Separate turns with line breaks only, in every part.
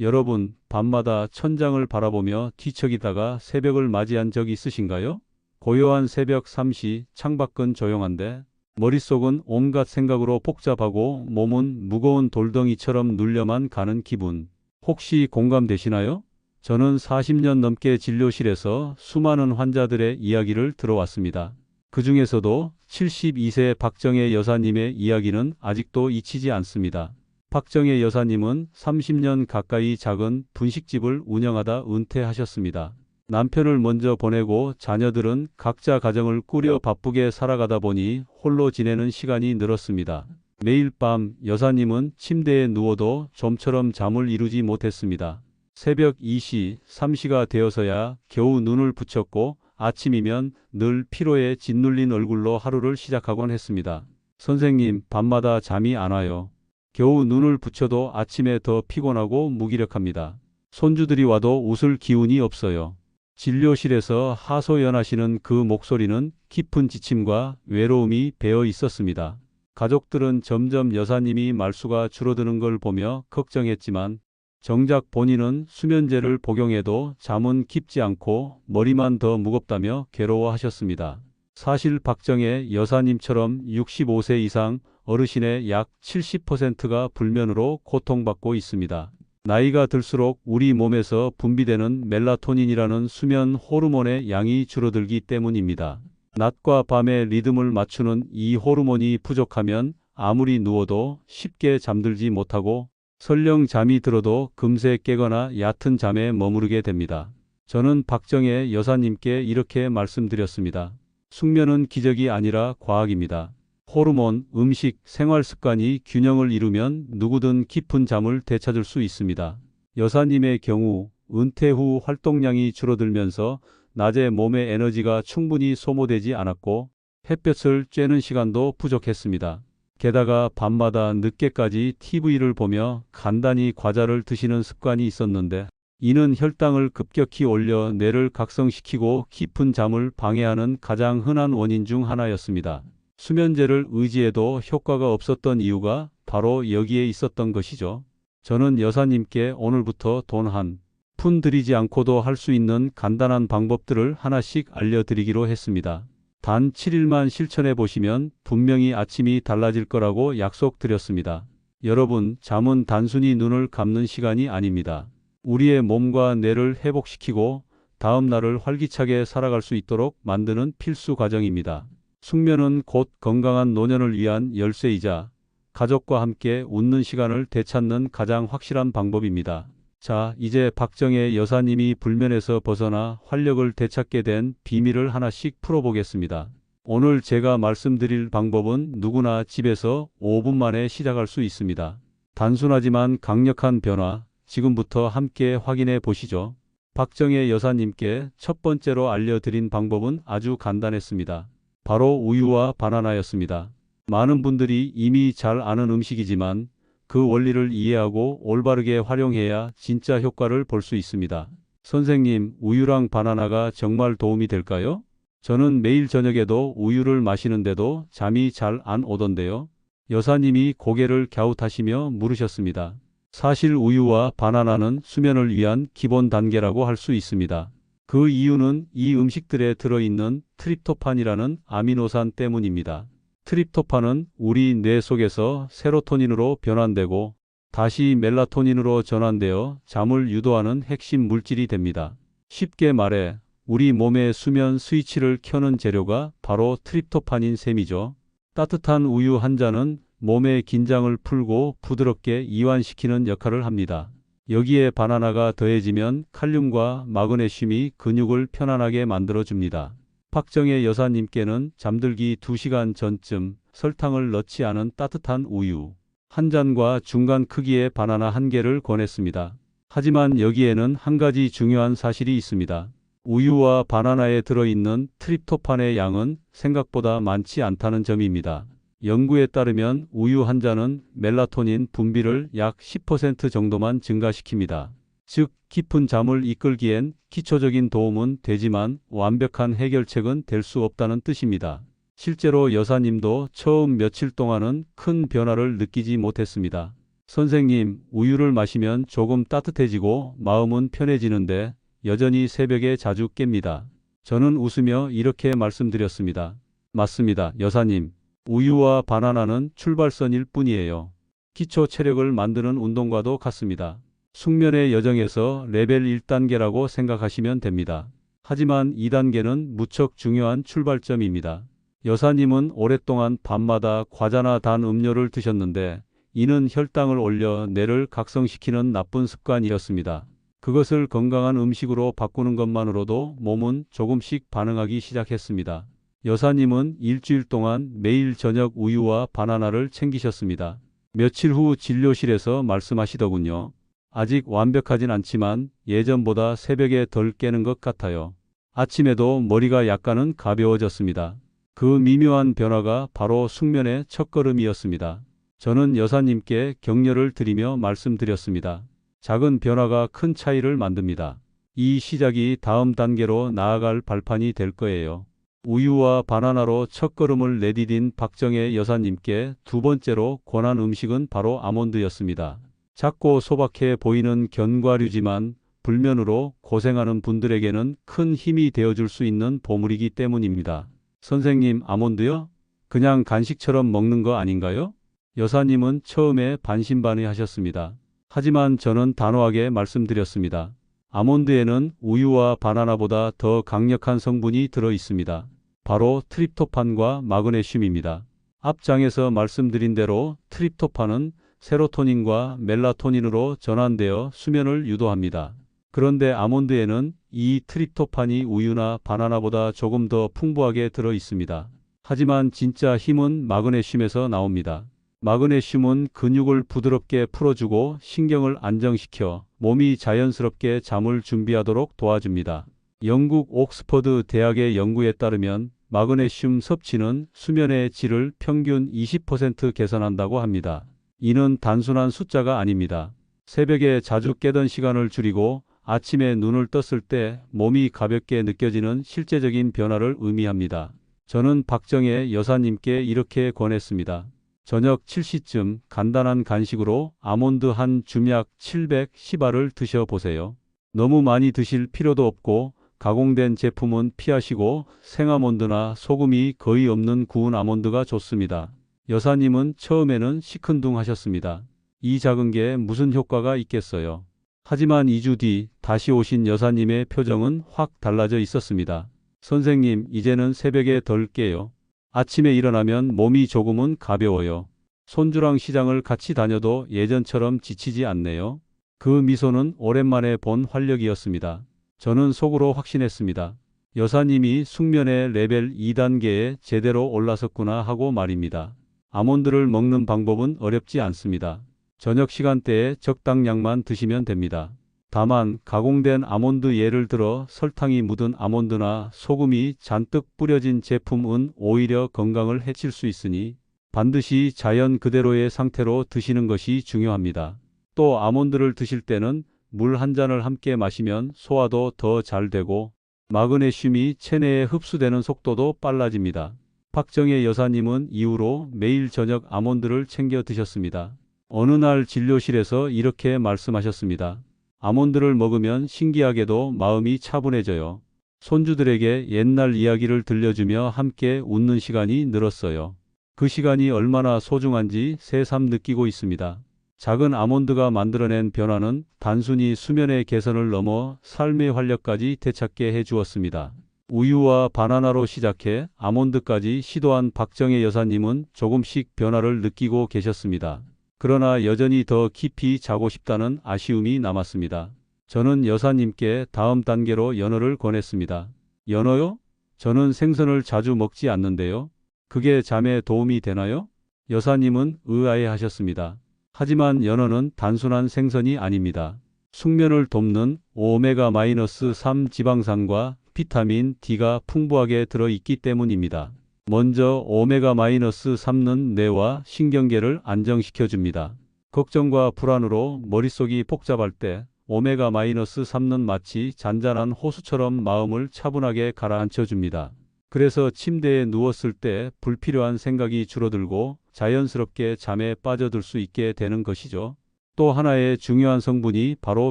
여러분, 밤마다 천장을 바라보며 뒤척이다가 새벽을 맞이한 적 있으신가요? 고요한 새벽 3시, 창밖은 조용한데 머릿속은 온갖 생각으로 복잡하고 몸은 무거운 돌덩이처럼 눌려만 가는 기분. 혹시 공감되시나요? 저는 40년 넘게 진료실에서 수많은 환자들의 이야기를 들어왔습니다. 그 중에서도 72세 박정혜 여사님의 이야기는 아직도 잊히지 않습니다. 박정혜 여사님은 30년 가까이 작은 분식집을 운영하다 은퇴하셨습니다. 남편을 먼저 보내고 자녀들은 각자 가정을 꾸려 바쁘게 살아가다 보니 홀로 지내는 시간이 늘었습니다. 매일 밤 여사님은 침대에 누워도 좀처럼 잠을 이루지 못했습니다. 새벽 2시, 3시가 되어서야 겨우 눈을 붙였고 아침이면 늘 피로에 짓눌린 얼굴로 하루를 시작하곤 했습니다. 선생님, 밤마다 잠이 안 와요. 겨우 눈을 붙여도 아침에 더 피곤하고 무기력합니다. 손주들이 와도 웃을 기운이 없어요. 진료실에서 하소연하시는 그 목소리는 깊은 지침과 외로움이 배어 있었습니다. 가족들은 점점 여사님이 말수가 줄어드는 걸 보며 걱정했지만 정작 본인은 수면제를 복용해도 잠은 깊지 않고 머리만 더 무겁다며 괴로워하셨습니다. 사실 박정혜 여사님처럼 65세 이상 어르신의 약 70%가 불면으로 고통받고 있습니다. 나이가 들수록 우리 몸에서 분비되는 멜라토닌이라는 수면 호르몬의 양이 줄어들기 때문입니다. 낮과 밤의 리듬을 맞추는 이 호르몬이 부족하면 아무리 누워도 쉽게 잠들지 못하고 설령 잠이 들어도 금세 깨거나 얕은 잠에 머무르게 됩니다. 저는 박정혜 여사님께 이렇게 말씀드렸습니다. 숙면은 기적이 아니라 과학입니다. 호르몬, 음식, 생활 습관이 균형을 이루면 누구든 깊은 잠을 되찾을 수 있습니다. 여사님의 경우 은퇴 후 활동량이 줄어들면서 낮에 몸의 에너지가 충분히 소모되지 않았고 햇볕을 쬐는 시간도 부족했습니다. 게다가 밤마다 늦게까지 TV를 보며 간단히 과자를 드시는 습관이 있었는데 이는 혈당을 급격히 올려 뇌를 각성시키고 깊은 잠을 방해하는 가장 흔한 원인 중 하나였습니다. 수면제를 의지해도 효과가 없었던 이유가 바로 여기에 있었던 것이죠. 저는 여사님께 오늘부터 돈 한 푼 들이지 않고도 할 수 있는 간단한 방법들을 하나씩 알려드리기로 했습니다. 단 7일만 실천해 보시면 분명히 아침이 달라질 거라고 약속드렸습니다. 여러분, 잠은 단순히 눈을 감는 시간이 아닙니다. 우리의 몸과 뇌를 회복시키고 다음 날을 활기차게 살아갈 수 있도록 만드는 필수 과정입니다. 숙면은 곧 건강한 노년을 위한 열쇠이자 가족과 함께 웃는 시간을 되찾는 가장 확실한 방법입니다. 자, 이제 박정혜 여사님이 불면에서 벗어나 활력을 되찾게 된 비밀을 하나씩 풀어보겠습니다. 오늘 제가 말씀드릴 방법은 누구나 집에서 5분 만에 시작할 수 있습니다. 단순하지만 강력한 변화, 지금부터 함께 확인해 보시죠. 박정혜 여사님께 첫 번째로 알려드린 방법은 아주 간단했습니다. 바로 우유와 바나나였습니다. 많은 분들이 이미 잘 아는 음식이지만 그 원리를 이해하고 올바르게 활용해야 진짜 효과를 볼 수 있습니다. 선생님, 우유랑 바나나가 정말 도움이 될까요? 저는 매일 저녁에도 우유를 마시는데도 잠이 잘 안 오던데요. 여사님이 고개를 갸웃하시며 물으셨습니다. 사실 우유와 바나나는 수면을 위한 기본 단계라고 할 수 있습니다. 그 이유는 이 음식들에 들어있는 트립토판이라는 아미노산 때문입니다. 트립토판은 우리 뇌 속에서 세로토닌으로 변환되고 다시 멜라토닌으로 전환되어 잠을 유도하는 핵심 물질이 됩니다. 쉽게 말해 우리 몸의 수면 스위치를 켜는 재료가 바로 트립토판인 셈이죠. 따뜻한 우유 한 잔은 몸의 긴장을 풀고 부드럽게 이완시키는 역할을 합니다. 여기에 바나나가 더해지면 칼륨과 마그네슘이 근육을 편안하게 만들어줍니다. 박정혜 여사님께는 잠들기 2시간 전쯤 설탕을 넣지 않은 따뜻한 우유 한 잔과 중간 크기의 바나나 한 개를 권했습니다. 하지만 여기에는 한 가지 중요한 사실이 있습니다. 우유와 바나나에 들어있는 트립토판의 양은 생각보다 많지 않다는 점입니다. 연구에 따르면 우유 한 잔은 멜라토닌 분비를 약 10% 정도만 증가시킵니다. 즉, 깊은 잠을 이끌기엔 기초적인 도움은 되지만 완벽한 해결책은 될 수 없다는 뜻입니다. 실제로 여사님도 처음 며칠 동안은 큰 변화를 느끼지 못했습니다. 선생님, 우유를 마시면 조금 따뜻해지고 마음은 편해지는데 여전히 새벽에 자주 깹니다. 저는 웃으며 이렇게 말씀드렸습니다. 맞습니다, 여사님. 우유와 바나나는 출발선일 뿐이에요. 기초 체력을 만드는 운동과도 같습니다. 숙면의 여정에서 레벨 1단계라고 생각하시면 됩니다. 하지만 2단계는 무척 중요한 출발점입니다. 여사님은 오랫동안 밤마다 과자나 단 음료를 드셨는데 이는 혈당을 올려 뇌를 각성시키는 나쁜 습관이었습니다. 그것을 건강한 음식으로 바꾸는 것만으로도 몸은 조금씩 반응하기 시작했습니다. 여사님은 일주일 동안 매일 저녁 우유와 바나나를 챙기셨습니다. 며칠 후 진료실에서 말씀하시더군요. 아직 완벽하진 않지만 예전보다 새벽에 덜 깨는 것 같아요. 아침에도 머리가 약간은 가벼워졌습니다. 그 미묘한 변화가 바로 숙면의 첫걸음이었습니다. 저는 여사님께 격려를 드리며 말씀드렸습니다. 작은 변화가 큰 차이를 만듭니다. 이 시작이 다음 단계로 나아갈 발판이 될 거예요. 우유와 바나나로 첫걸음을 내디딘 박정혜 여사님께 두 번째로 권한 음식은 바로 아몬드였습니다. 작고 소박해 보이는 견과류지만 불면으로 고생하는 분들에게는 큰 힘이 되어줄 수 있는 보물이기 때문입니다. 선생님, 아몬드요? 그냥 간식처럼 먹는 거 아닌가요? 여사님은 처음에 반신반의 하셨습니다. 하지만 저는 단호하게 말씀드렸습니다. 아몬드에는 우유와 바나나보다 더 강력한 성분이 들어 있습니다. 바로 트립토판과 마그네슘입니다. 앞장에서 말씀드린 대로 트립토판은 세로토닌과 멜라토닌으로 전환되어 수면을 유도합니다. 그런데 아몬드에는 이 트립토판이 우유나 바나나보다 조금 더 풍부하게 들어 있습니다. 하지만 진짜 힘은 마그네슘에서 나옵니다. 마그네슘은 근육을 부드럽게 풀어주고 신경을 안정시켜 몸이 자연스럽게 잠을 준비하도록 도와줍니다. 영국 옥스퍼드 대학의 연구에 따르면 마그네슘 섭취는 수면의 질을 평균 20% 개선한다고 합니다. 이는 단순한 숫자가 아닙니다. 새벽에 자주 깨던 시간을 줄이고 아침에 눈을 떴을 때 몸이 가볍게 느껴지는 실제적인 변화를 의미합니다. 저는 박정혜 여사님께 이렇게 권했습니다. 저녁 7시쯤 간단한 간식으로 아몬드 한 줌약 710알을 드셔보세요. 너무 많이 드실 필요도 없고 가공된 제품은 피하시고 생아몬드나 소금이 거의 없는 구운 아몬드가 좋습니다. 여사님은 처음에는 시큰둥 하셨습니다. 이 작은 게 무슨 효과가 있겠어요. 하지만 2주 뒤 다시 오신 여사님의 표정은 확 달라져 있었습니다. 선생님, 이제는 새벽에 덜 깨요. 아침에 일어나면 몸이 조금은 가벼워요. 손주랑 시장을 같이 다녀도 예전처럼 지치지 않네요. 그 미소는 오랜만에 본 활력이었습니다. 저는 속으로 확신했습니다. 여사님이 숙면의 레벨 2단계에 제대로 올라섰구나 하고 말입니다. 아몬드를 먹는 방법은 어렵지 않습니다. 저녁 시간대에 적당량만 드시면 됩니다. 다만 가공된 아몬드 예를 들어 설탕이 묻은 아몬드나 소금이 잔뜩 뿌려진 제품은 오히려 건강을 해칠 수 있으니 반드시 자연 그대로의 상태로 드시는 것이 중요합니다. 또 아몬드를 드실 때는 물 한 잔을 함께 마시면 소화도 더 잘 되고 마그네슘이 체내에 흡수되는 속도도 빨라집니다. 박정혜 여사님은 이후로 매일 저녁 아몬드를 챙겨 드셨습니다. 어느 날 진료실에서 이렇게 말씀하셨습니다. 아몬드를 먹으면 신기하게도 마음이 차분해져요. 손주들에게 옛날 이야기를 들려주며 함께 웃는 시간이 늘었어요. 그 시간이 얼마나 소중한지 새삼 느끼고 있습니다. 작은 아몬드가 만들어낸 변화는 단순히 수면의 개선을 넘어 삶의 활력까지 되찾게 해 주었습니다. 우유와 바나나로 시작해 아몬드까지 시도한 박정혜 여사님은 조금씩 변화를 느끼고 계셨습니다. 그러나 여전히 더 깊이 자고 싶다는 아쉬움이 남았습니다. 저는 여사님께 다음 단계로 연어를 권했습니다. 연어요? 저는 생선을 자주 먹지 않는데요. 그게 잠에 도움이 되나요? 여사님은 의아해 하셨습니다. 하지만 연어는 단순한 생선이 아닙니다. 숙면을 돕는 오메가-3 지방산과 비타민 D가 풍부하게 들어있기 때문입니다. 먼저 오메가-3는 뇌와 신경계를 안정시켜줍니다. 걱정과 불안으로 머릿속이 복잡할 때 오메가-3는 마치 잔잔한 호수처럼 마음을 차분하게 가라앉혀줍니다. 그래서 침대에 누웠을 때 불필요한 생각이 줄어들고 자연스럽게 잠에 빠져들 수 있게 되는 것이죠. 또 하나의 중요한 성분이 바로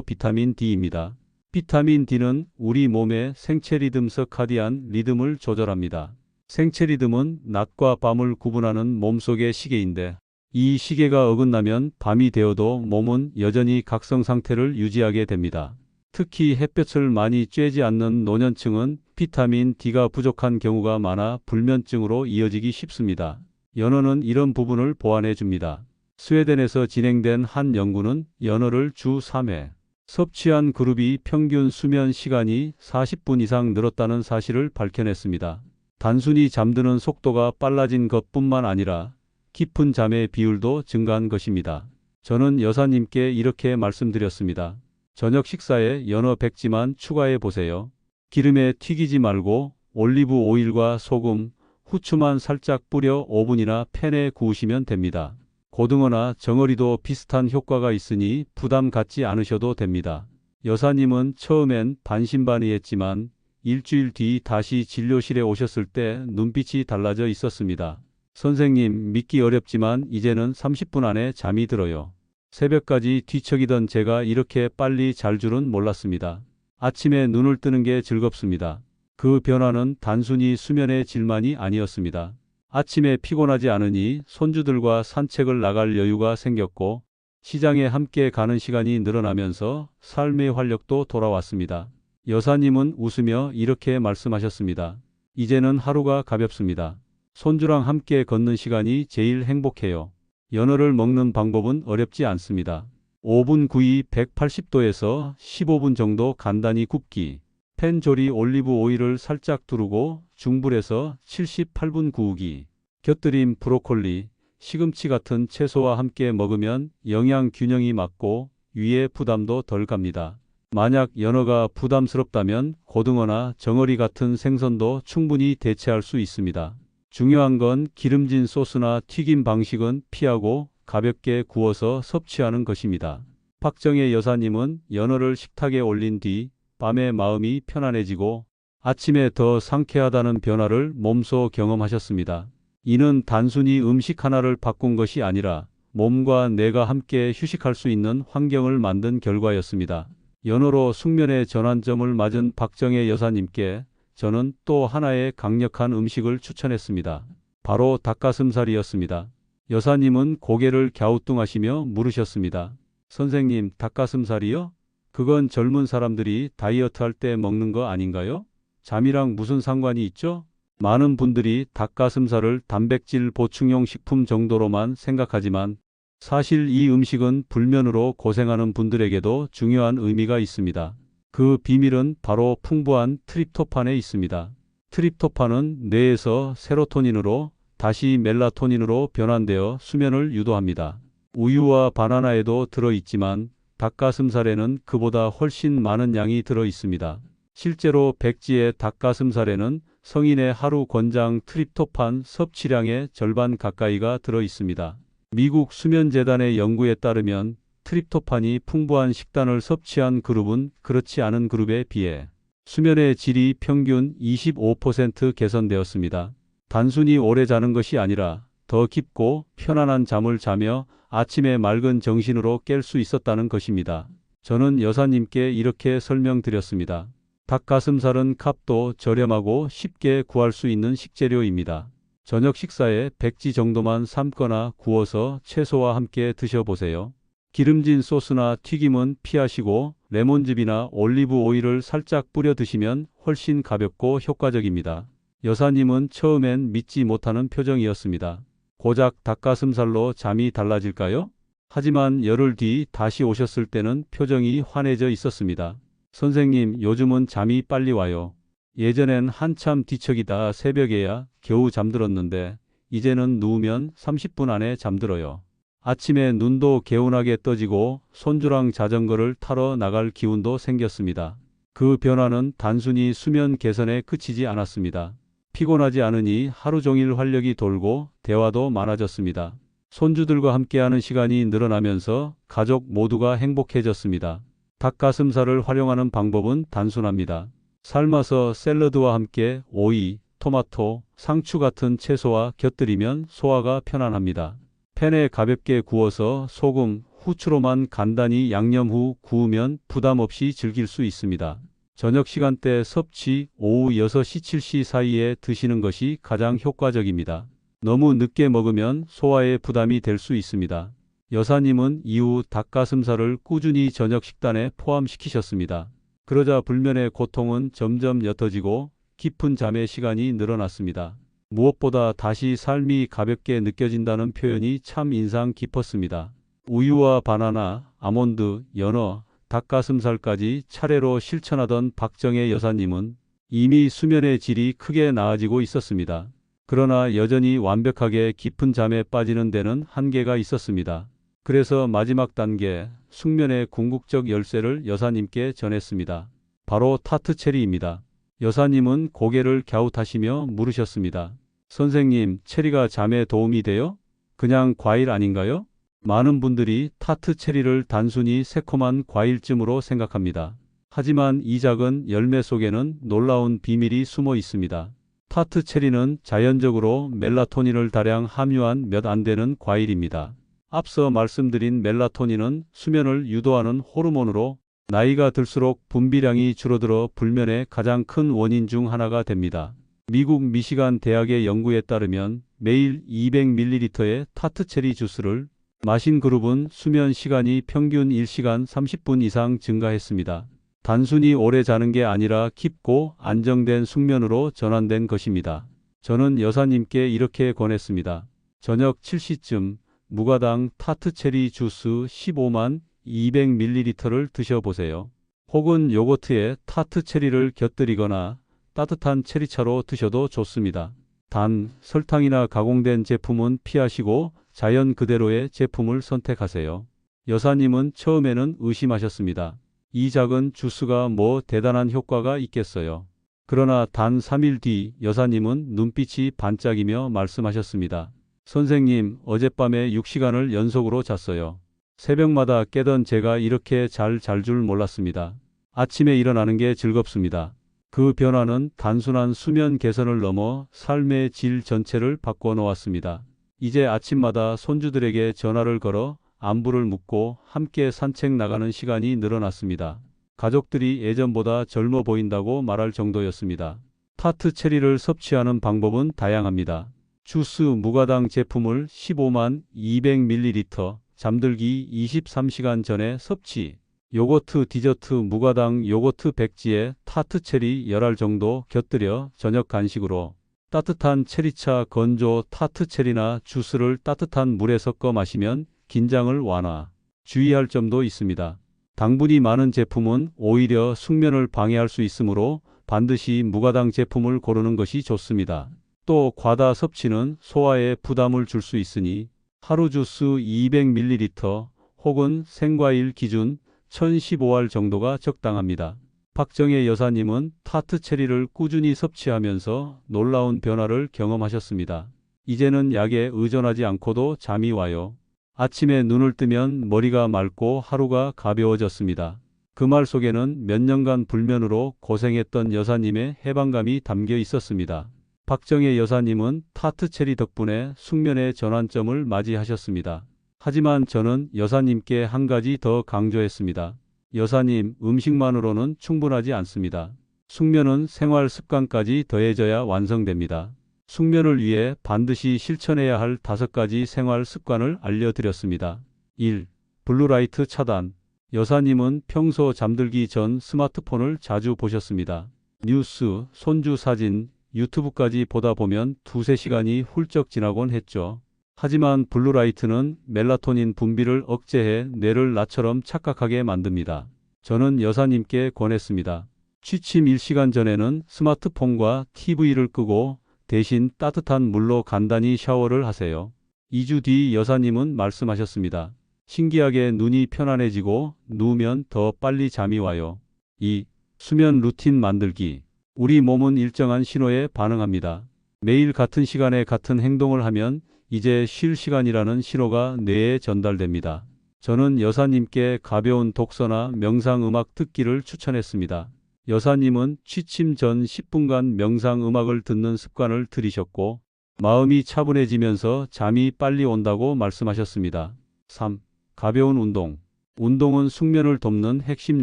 비타민 D입니다. 비타민 D는 우리 몸의 생체 리듬 서카디안 리듬을 조절합니다. 생체 리듬은 낮과 밤을 구분하는 몸속의 시계인데 이 시계가 어긋나면 밤이 되어도 몸은 여전히 각성 상태를 유지하게 됩니다. 특히 햇볕을 많이 쬐지 않는 노년층은 비타민 D가 부족한 경우가 많아 불면증으로 이어지기 쉽습니다. 연어는 이런 부분을 보완해 줍니다. 스웨덴에서 진행된 한 연구는 연어를 주 3회 섭취한 그룹이 평균 수면 시간이 40분 이상 늘었다는 사실을 밝혀냈습니다. 단순히 잠드는 속도가 빨라진 것뿐만 아니라 깊은 잠의 비율도 증가한 것입니다. 저는 여사님께 이렇게 말씀드렸습니다. 저녁 식사에 연어 백지만 추가해 보세요. 기름에 튀기지 말고 올리브 오일과 소금, 후추만 살짝 뿌려 5분이나 팬에 구우시면 됩니다. 고등어나 정어리도 비슷한 효과가 있으니 부담 갖지 않으셔도 됩니다. 여사님은 처음엔 반신반의했지만 일주일 뒤 다시 진료실에 오셨을 때 눈빛이 달라져 있었습니다. 선생님, 믿기 어렵지만 이제는 30분 안에 잠이 들어요. 새벽까지 뒤척이던 제가 이렇게 빨리 잘 줄은 몰랐습니다. 아침에 눈을 뜨는 게 즐겁습니다. 그 변화는 단순히 수면의 질만이 아니었습니다. 아침에 피곤하지 않으니 손주들과 산책을 나갈 여유가 생겼고 시장에 함께 가는 시간이 늘어나면서 삶의 활력도 돌아왔습니다. 여사님은 웃으며 이렇게 말씀하셨습니다. 이제는 하루가 가볍습니다. 손주랑 함께 걷는 시간이 제일 행복해요. 연어를 먹는 방법은 어렵지 않습니다. 5분 구이 180도에서 15분 정도 간단히 굽기. 팬 조리 올리브 오일을 살짝 두르고 중불에서 78분 구우기. 곁들임 브로콜리, 시금치 같은 채소와 함께 먹으면 영양 균형이 맞고 위에 부담도 덜 갑니다. 만약 연어가 부담스럽다면 고등어나 정어리 같은 생선도 충분히 대체할 수 있습니다. 중요한 건 기름진 소스나 튀김 방식은 피하고 가볍게 구워서 섭취하는 것입니다. 박정혜 여사님은 연어를 식탁에 올린 뒤 밤에 마음이 편안해지고 아침에 더 상쾌하다는 변화를 몸소 경험하셨습니다. 이는 단순히 음식 하나를 바꾼 것이 아니라 몸과 뇌가 함께 휴식할 수 있는 환경을 만든 결과였습니다. 연어로 숙면의 전환점을 맞은 박정혜 여사님께 저는 또 하나의 강력한 음식을 추천했습니다. 바로 닭가슴살이었습니다. 여사님은 고개를 갸우뚱하시며 물으셨습니다. 선생님, 닭가슴살이요? 그건 젊은 사람들이 다이어트 할 때 먹는 거 아닌가요? 잠이랑 무슨 상관이 있죠? 많은 분들이 닭가슴살을 단백질 보충용 식품 정도로만 생각하지만 사실 이 음식은 불면으로 고생하는 분들에게도 중요한 의미가 있습니다. 그 비밀은 바로 풍부한 트립토판에 있습니다. 트립토판은 뇌에서 세로토닌으로 다시 멜라토닌으로 변환되어 수면을 유도합니다. 우유와 바나나에도 들어있지만 닭가슴살에는 그보다 훨씬 많은 양이 들어 있습니다. 실제로 백지의 닭가슴살에는 성인의 하루 권장 트립토판 섭취량의 절반 가까이가 들어 있습니다. 미국 수면재단의 연구에 따르면 트립토판이 풍부한 식단을 섭취한 그룹은 그렇지 않은 그룹에 비해 수면의 질이 평균 25% 개선되었습니다. 단순히 오래 자는 것이 아니라 더 깊고 편안한 잠을 자며 아침에 맑은 정신으로 깰 수 있었다는 것입니다. 저는 여사님께 이렇게 설명드렸습니다. 닭가슴살은 값도 저렴하고 쉽게 구할 수 있는 식재료입니다. 저녁 식사에 백지 정도만 삶거나 구워서 채소와 함께 드셔보세요. 기름진 소스나 튀김은 피하시고 레몬즙이나 올리브 오일을 살짝 뿌려 드시면 훨씬 가볍고 효과적입니다. 여사님은 처음엔 믿지 못하는 표정이었습니다. 고작 닭가슴살로 잠이 달라질까요? 하지만 열흘 뒤 다시 오셨을 때는 표정이 환해져 있었습니다. 선생님, 요즘은 잠이 빨리 와요. 예전엔 한참 뒤척이다 새벽에야 겨우 잠들었는데 이제는 누우면 30분 안에 잠들어요. 아침에 눈도 개운하게 떠지고 손주랑 자전거를 타러 나갈 기운도 생겼습니다. 그 변화는 단순히 수면 개선에 그치지 않았습니다. 피곤하지 않으니 하루 종일 활력이 돌고 대화도 많아졌습니다. 손주들과 함께하는 시간이 늘어나면서 가족 모두가 행복해졌습니다. 닭가슴살을 활용하는 방법은 단순합니다. 삶아서 샐러드와 함께 오이, 토마토, 상추 같은 채소와 곁들이면 소화가 편안합니다. 팬에 가볍게 구워서 소금, 후추로만 간단히 양념 후 구우면 부담 없이 즐길 수 있습니다. 저녁 시간대 섭취 오후 6시 7시 사이에 드시는 것이 가장 효과적입니다. 너무 늦게 먹으면 소화에 부담이 될 수 있습니다. 여사님은 이후 닭가슴살을 꾸준히 저녁 식단에 포함시키셨습니다. 그러자 불면의 고통은 점점 옅어지고 깊은 잠의 시간이 늘어났습니다. 무엇보다 다시 삶이 가볍게 느껴진다는 표현이 참 인상 깊었습니다. 우유와 바나나, 아몬드, 연어, 닭가슴살까지 차례로 실천하던 박정혜 여사님은 이미 수면의 질이 크게 나아지고 있었습니다. 그러나 여전히 완벽하게 깊은 잠에 빠지는 데는 한계가 있었습니다. 그래서 마지막 단계, 숙면의 궁극적 열쇠를 여사님께 전했습니다. 바로 타트 체리입니다. 여사님은 고개를 갸웃하시며 물으셨습니다. 선생님, 체리가 잠에 도움이 돼요? 그냥 과일 아닌가요? 많은 분들이 타트 체리를 단순히 새콤한 과일쯤으로 생각합니다. 하지만 이 작은 열매 속에는 놀라운 비밀이 숨어 있습니다. 타트 체리는 자연적으로 멜라토닌을 다량 함유한 몇 안 되는 과일입니다. 앞서 말씀드린 멜라토닌은 수면을 유도하는 호르몬으로 나이가 들수록 분비량이 줄어들어 불면의 가장 큰 원인 중 하나가 됩니다. 미국 미시간 대학의 연구에 따르면 매일 200ml의 타트 체리 주스를 마신 그룹은 수면 시간이 평균 1시간 30분 이상 증가했습니다. 단순히 오래 자는 게 아니라 깊고 안정된 숙면으로 전환된 것입니다. 저는 여사님께 이렇게 권했습니다. 저녁 7시쯤 무가당 타트 체리 주스 15만 200ml를 드셔보세요. 혹은 요거트에 타트 체리를 곁들이거나 따뜻한 체리차로 드셔도 좋습니다. 단, 설탕이나 가공된 제품은 피하시고 자연 그대로의 제품을 선택하세요. 여사님은 처음에는 의심하셨습니다. 이 작은 주스가 뭐 대단한 효과가 있겠어요. 그러나 단 3일 뒤 여사님은 눈빛이 반짝이며 말씀하셨습니다. 선생님, 어젯밤에 6시간을 연속으로 잤어요. 새벽마다 깨던 제가 이렇게 잘 잘 줄 몰랐습니다. 아침에 일어나는 게 즐겁습니다. 그 변화는 단순한 수면 개선을 넘어 삶의 질 전체를 바꿔 놓았습니다. 이제 아침마다 손주들에게 전화를 걸어 안부를 묻고 함께 산책 나가는 시간이 늘어났습니다. 가족들이 예전보다 젊어 보인다고 말할 정도였습니다. 타트 체리를 섭취하는 방법은 다양합니다. 주스 무가당 제품을 15만 200ml, 잠들기 23시간 전에 섭취. 요거트 디저트 무가당 요거트 백지에 타트 체리 열알 정도 곁들여 저녁 간식으로 따뜻한 체리차 건조 타트 체리나 주스를 따뜻한 물에 섞어 마시면 긴장을 완화. 주의할 점도 있습니다. 당분이 많은 제품은 오히려 숙면을 방해할 수 있으므로 반드시 무가당 제품을 고르는 것이 좋습니다. 또 과다 섭취는 소화에 부담을 줄 수 있으니 하루 주스 200ml 혹은 생과일 기준 1015알 정도가 적당합니다. 박정혜 여사님은 타트 체리를 꾸준히 섭취하면서 놀라운 변화를 경험하셨습니다. 이제는 약에 의존하지 않고도 잠이 와요. 아침에 눈을 뜨면 머리가 맑고 하루가 가벼워졌습니다. 그 말 속에는 몇 년간 불면으로 고생했던 여사님의 해방감이 담겨 있었습니다. 박정혜 여사님은 타트 체리 덕분에 숙면의 전환점을 맞이하셨습니다. 하지만 저는 여사님께 한 가지 더 강조했습니다. 여사님, 음식만으로는 충분하지 않습니다. 숙면은 생활 습관까지 더해져야 완성됩니다. 숙면을 위해 반드시 실천해야 할 다섯 가지 생활 습관을 알려드렸습니다. 1. 블루라이트 차단. 여사님은 평소 잠들기 전 스마트폰을 자주 보셨습니다. 뉴스, 손주 사진, 유튜브까지 보다 보면 두세 시간이 훌쩍 지나곤 했죠. 하지만 블루라이트는 멜라토닌 분비를 억제해 뇌를 나처럼 착각하게 만듭니다. 저는 여사님께 권했습니다. 취침 1시간 전에는 스마트폰과 TV를 끄고 대신 따뜻한 물로 간단히 샤워를 하세요. 2주 뒤 여사님은 말씀하셨습니다. 신기하게 눈이 편안해지고 누우면 더 빨리 잠이 와요. 2. 수면 루틴 만들기. 우리 몸은 일정한 신호에 반응합니다. 매일 같은 시간에 같은 행동을 하면 이제 쉴 시간이라는 신호가 뇌에 전달됩니다. 저는 여사님께 가벼운 독서나 명상 음악 듣기를 추천했습니다. 여사님은 취침 전 10분간 명상 음악을 듣는 습관을 들이셨고 마음이 차분해지면서 잠이 빨리 온다고 말씀하셨습니다. 3. 가벼운 운동. 운동은 숙면을 돕는 핵심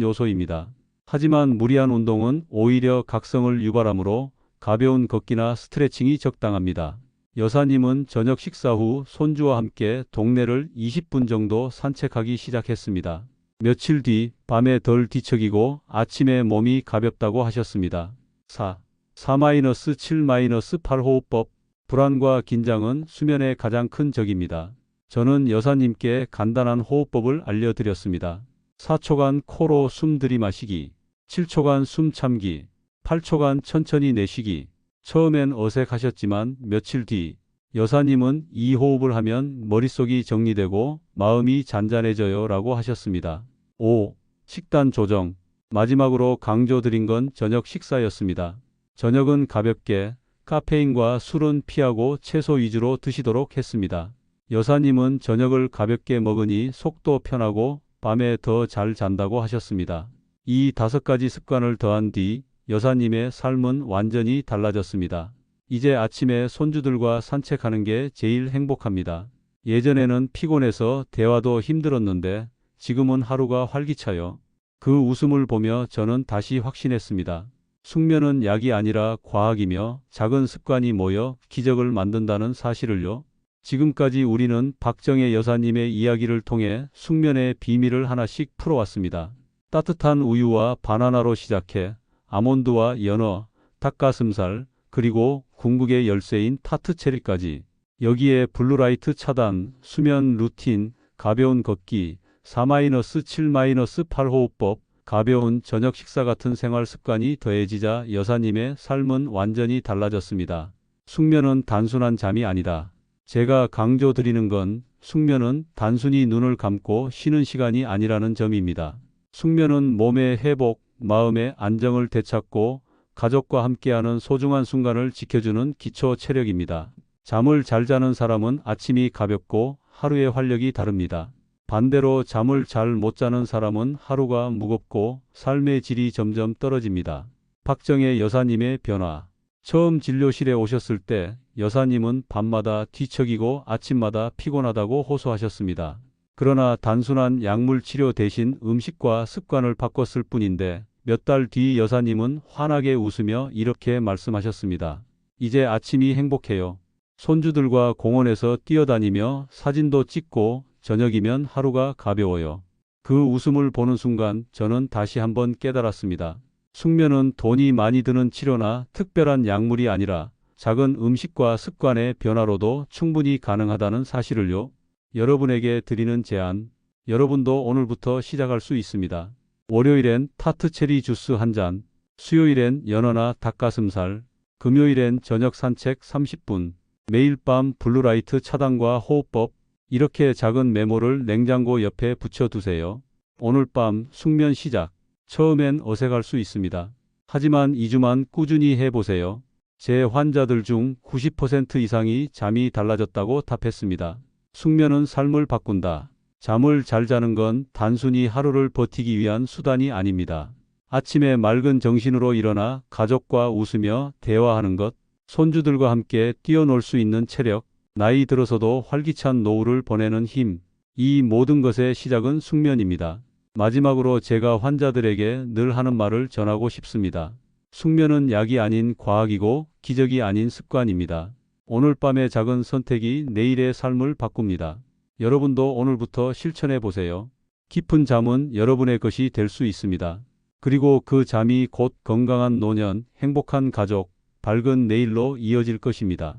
요소입니다. 하지만 무리한 운동은 오히려 각성을 유발하므로 가벼운 걷기나 스트레칭이 적당합니다. 여사님은 저녁 식사 후 손주와 함께 동네를 20분 정도 산책하기 시작했습니다. 며칠 뒤 밤에 덜 뒤척이고 아침에 몸이 가볍다고 하셨습니다. 4. 4-7-8 호흡법 불안과 긴장은 수면의 가장 큰 적입니다. 저는 여사님께 간단한 호흡법을 알려드렸습니다. 4초간 코로 숨 들이마시기, 7초간 숨 참기, 8초간 천천히 내쉬기. 처음엔 어색하셨지만 며칠 뒤 여사님은 이 호흡을 하면 머릿속이 정리되고 마음이 잔잔해져요 라고 하셨습니다. 5. 식단 조정. 마지막으로 강조드린 건 저녁 식사였습니다. 저녁은 가볍게 카페인과 술은 피하고 채소 위주로 드시도록 했습니다. 여사님은 저녁을 가볍게 먹으니 속도 편하고 밤에 더 잘 잔다고 하셨습니다. 이 다섯 가지 습관을 더한 뒤 여사님의 삶은 완전히 달라졌습니다. 이제 아침에 손주들과 산책하는 게 제일 행복합니다. 예전에는 피곤해서 대화도 힘들었는데 지금은 하루가 활기차요. 그 웃음을 보며 저는 다시 확신했습니다. 숙면은 약이 아니라 과학이며 작은 습관이 모여 기적을 만든다는 사실을요. 지금까지 우리는 박정혜 여사님의 이야기를 통해 숙면의 비밀을 하나씩 풀어왔습니다. 따뜻한 우유와 바나나로 시작해 아몬드와 연어, 닭가슴살, 그리고 궁극의 열쇠인 타트 체리까지 여기에 블루라이트 차단, 수면 루틴, 가벼운 걷기, 4-7-8 호흡법, 가벼운 저녁 식사 같은 생활 습관이 더해지자 여사님의 삶은 완전히 달라졌습니다. 숙면은 단순한 잠이 아니다. 제가 강조드리는 건 숙면은 단순히 눈을 감고 쉬는 시간이 아니라는 점입니다. 숙면은 몸의 회복, 마음의 안정을 되찾고 가족과 함께하는 소중한 순간을 지켜주는 기초 체력입니다. 잠을 잘 자는 사람은 아침이 가볍고 하루의 활력이 다릅니다. 반대로 잠을 잘 못 자는 사람은 하루가 무겁고 삶의 질이 점점 떨어집니다. 박정혜 여사님의 변화. 처음 진료실에 오셨을 때 여사님은 밤마다 뒤척이고 아침마다 피곤하다고 호소하셨습니다. 그러나 단순한 약물 치료 대신 음식과 습관을 바꿨을 뿐인데 몇 달 뒤 여사님은 환하게 웃으며 이렇게 말씀하셨습니다. 이제 아침이 행복해요. 손주들과 공원에서 뛰어다니며 사진도 찍고 저녁이면 하루가 가벼워요. 그 웃음을 보는 순간 저는 다시 한번 깨달았습니다. 숙면은 돈이 많이 드는 치료나 특별한 약물이 아니라 작은 음식과 습관의 변화로도 충분히 가능하다는 사실을요. 여러분에게 드리는 제안. 여러분도 오늘부터 시작할 수 있습니다. 월요일엔 타트 체리 주스 한 잔, 수요일엔 연어나 닭가슴살, 금요일엔 저녁 산책 30분, 매일 밤 블루라이트 차단과 호흡법, 이렇게 작은 메모를 냉장고 옆에 붙여두세요. 오늘 밤 숙면 시작. 처음엔 어색할 수 있습니다. 하지만 2주만 꾸준히 해보세요. 제 환자들 중 90% 이상이 잠이 달라졌다고 답했습니다. 숙면은 삶을 바꾼다. 잠을 잘 자는 건 단순히 하루를 버티기 위한 수단이 아닙니다. 아침에 맑은 정신으로 일어나 가족과 웃으며 대화하는 것, 손주들과 함께 뛰어놀 수 있는 체력, 나이 들어서도 활기찬 노후를 보내는 힘, 이 모든 것의 시작은 숙면입니다. 마지막으로 제가 환자들에게 늘 하는 말을 전하고 싶습니다. 숙면은 약이 아닌 과학이고 기적이 아닌 습관입니다. 오늘 밤의 작은 선택이 내일의 삶을 바꿉니다. 여러분도 오늘부터 실천해 보세요. 깊은 잠은 여러분의 것이 될 수 있습니다. 그리고 그 잠이 곧 건강한 노년, 행복한 가족, 밝은 내일로 이어질 것입니다.